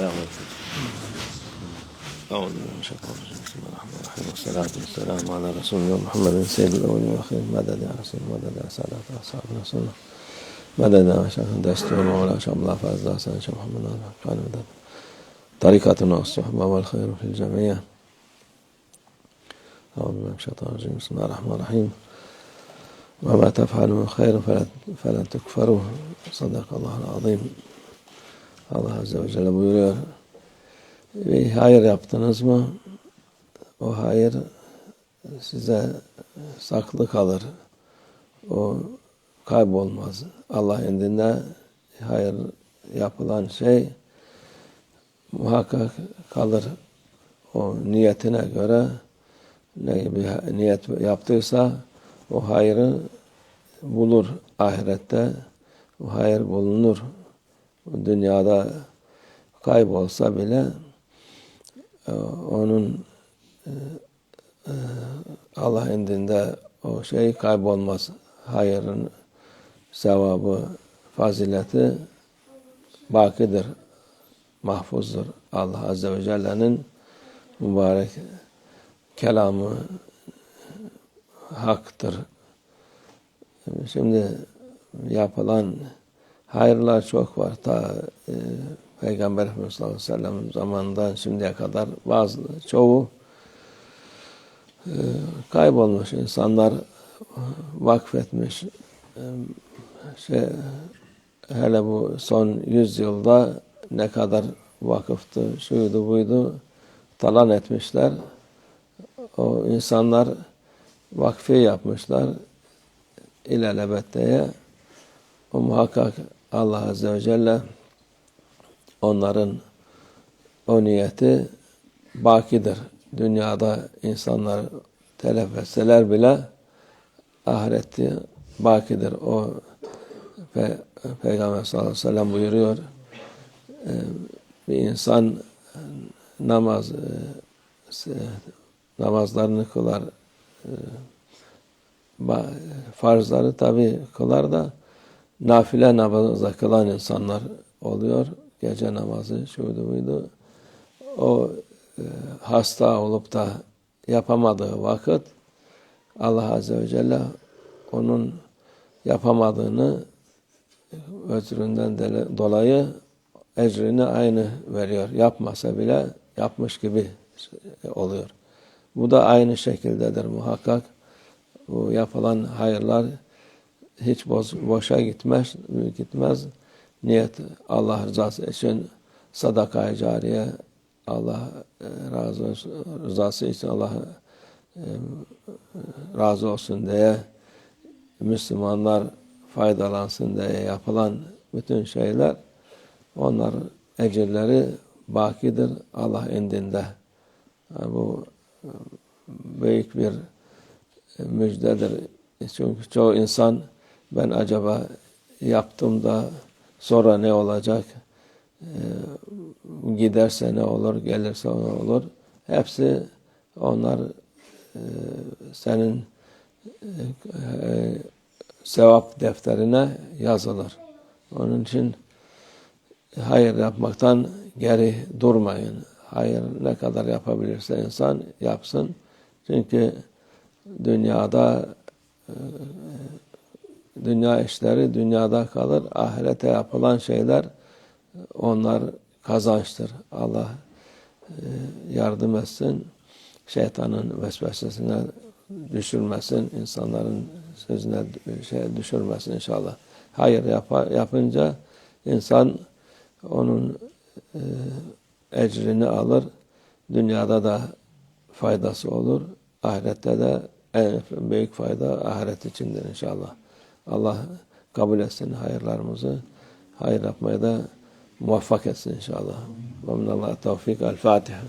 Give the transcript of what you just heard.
أعوذ بالله من الشيطان الرجيم. بسم الله الرحمن الرحيم. والصلاة والسلام على رسولنا محمد سيد الأولين والآخرين. مدد يا رسول مدد يا سادة أصحاب رسولنا مدد يا شيخ دستور مولا شاء الله فاز حسن شيخ محمد. كان مدد. طريقتنا الصحبة والخير في الجميع. أعوذ بالله من الشيطان الرجيم. بسم الله الرحمن الرحيم. وما تفعلوا من خير فلا تكفروه صدق الله العظيم. Allah Azze ve Celle buyuruyor bir hayır yaptınız mı o hayır size saklı kalır. O kaybolmaz. Allah indinde hayır yapılan şey muhakkak kalır. O niyetine göre ne gibi niyet yaptıysa o hayrı bulur ahirette. O hayır bulunur. Dünyada kaybolsa bile e, onun e, e, Allah indinde o şey kaybolmaz. Hayırın sevabı, fazileti bakidir, mahfuzdur. Allah Azze ve Celle'nin mübarek kelamı haktır. Şimdi yapılan hayırlar çok var. Ta e, Peygamber Efendimiz sallallahu aleyhi ve sellem zamanından şimdiye kadar bazı çoğu e, kaybolmuş insanlar vakfetmiş. E, şey, hele bu son yüzyılda ne kadar vakıftı, şuydu buydu talan etmişler. O insanlar vakfi yapmışlar ilelebeteye. O muhakkak Allah Azze ve Celle onların o niyeti bakidir. Dünyada insanlar telef etseler bile ahirette bakidir. O Pe Peygamber sallallahu aleyhi ve sellem buyuruyor. E, bir insan namaz e, namazlarını kılar. E, farzları tabi kılar da nafile namazı kılan insanlar oluyor. Gece namazı şuydu buydu. O e, hasta olup da yapamadığı vakit Allah Azze ve Celle onun yapamadığını özründen dolayı ecrini aynı veriyor. Yapmasa bile yapmış gibi oluyor. Bu da aynı şekildedir muhakkak. Bu yapılan hayırlar hiç boş, boşa gitmez, gitmez. Niyet Allah rızası için sadaka cariye Allah e, razı rızası için Allah e, razı olsun diye Müslümanlar faydalansın diye yapılan bütün şeyler onlar ecirleri bakidir Allah indinde. Yani bu e, büyük bir müjdedir. Çünkü çoğu insan ben acaba yaptım da sonra ne olacak? Ee, giderse ne olur, gelirse ne olur? Hepsi onlar e, senin e, sevap defterine yazılır. Onun için hayır yapmaktan geri durmayın. Hayır ne kadar yapabilirse insan yapsın. Çünkü dünyada e, dünya işleri dünyada kalır. Ahirete yapılan şeyler onlar kazançtır. Allah e, yardım etsin. Şeytanın vesvesesine düşürmesin. insanların sözüne şey düşürmesin inşallah. Hayır yap yapınca insan onun e, ecrini alır. Dünyada da faydası olur. Ahirette de en büyük fayda ahiret içindir inşallah. Allah kabul etsin hayırlarımızı. Hayır yapmaya da muvaffak etsin inşallah. Ve minallah tevfik. El Fatiha.